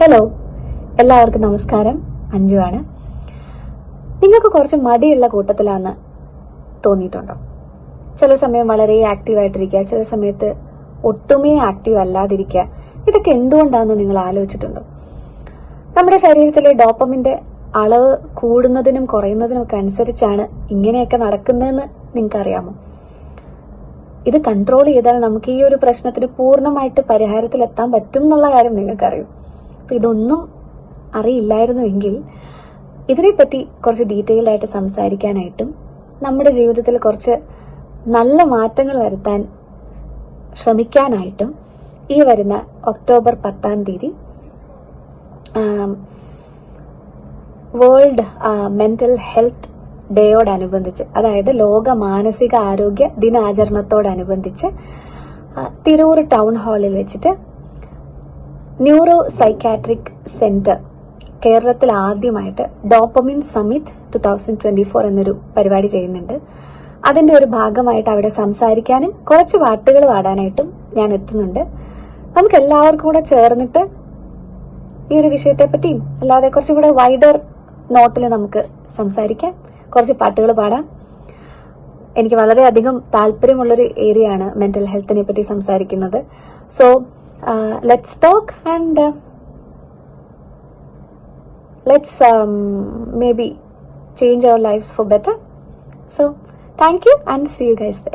Hello എല്ലാവർക്കും നമസ്കാരം. അഞ്ജു ആണ്. നിങ്ങൾക്ക് കുറച്ച് മടിയുള്ള കൂട്ടത്തിലാന്ന് തോന്നിയിട്ടുണ്ടോ? ചില സമയം വളരെ ആക്റ്റീവായിട്ടിരിക്കുക ചില സമയത്ത് ഒട്ടുമേ ആക്റ്റീവ് അല്ലാതിരിക്കുക. ഇതൊക്കെ എന്തുകൊണ്ടാണെന്ന് നിങ്ങൾ ആലോചിച്ചിട്ടുണ്ടോ? നമ്മുടെ ശരീരത്തിലെ ഡോപ്പമിന്റെ അളവ് കൂടുന്നതിനും കുറയുന്നതിനും ഒക്കെ അനുസരിച്ചാണ് ഇങ്ങനെയൊക്കെ നടക്കുന്നതെന്ന് നിങ്ങൾക്ക് അറിയാമോ ഇത് കൺട്രോൾ ചെയ്താൽ നമുക്ക് ഈ ഒരു പ്രശ്നത്തിന് പൂർണമായിട്ട് പരിഹാരത്തിലെത്താൻ പറ്റും എന്നുള്ള കാര്യം നിങ്ങൾക്കറിയും. അപ്പൊ ഇതൊന്നും അറിയില്ലായിരുന്നു എങ്കിൽ ഇതിനെപ്പറ്റി കുറച്ച് ഡീറ്റെയിൽഡായിട്ട് സംസാരിക്കാനായിട്ടും നമ്മുടെ ജീവിതത്തിൽ കുറച്ച് നല്ല മാറ്റങ്ങൾ വരുത്താൻ ശ്രമിക്കാനായിട്ടും ഈ വരുന്ന ഒക്ടോബർ പത്താം തീയതി വേൾഡ് മെന്റൽ ഹെൽത്ത് ഡേയോടനുബന്ധിച്ച് അതായത് ലോക മാനസിക ആരോഗ്യ ദിനാചരണത്തോടനുബന്ധിച്ച് തിരൂർ ടൗൺ ഹാളിൽ വെച്ചിട്ട് ന്യൂറോ സൈക്കാട്രിക് സെന്റർ കേരളത്തിൽ ആദ്യമായിട്ട് dopamine summit two thousand twenty four എന്നൊരു പരിപാടി ചെയ്യുന്നുണ്ട്. അതിന്റെ ഒരു ഭാഗമായിട്ട് അവിടെ സംസാരിക്കാനും കുറച്ച് പാട്ടുകൾ പാടാനായിട്ടും ഞാൻ എത്തുന്നുണ്ട്. നമുക്ക് എല്ലാവർക്കും കൂടെ ചേർന്നിട്ട് ഈ ഒരു വിഷയത്തെ പറ്റിയും അല്ലാതെ കുറച്ചും കൂടെ വൈഡർ നോട്ടിൽ നമുക്ക് സംസാരിക്കാം. കുറച്ച് പാട്ടുകൾ പാടാം. എനിക്ക് വളരെയധികം താല്പര്യമുള്ളൊരു ഏരിയയാണ് മെന്റൽ ഹെൽത്തിനെ പറ്റി സംസാരിക്കുന്നത്. So uh, let's talk and uh, let's um, maybe change our lives for better. So, thank you and see you guys there.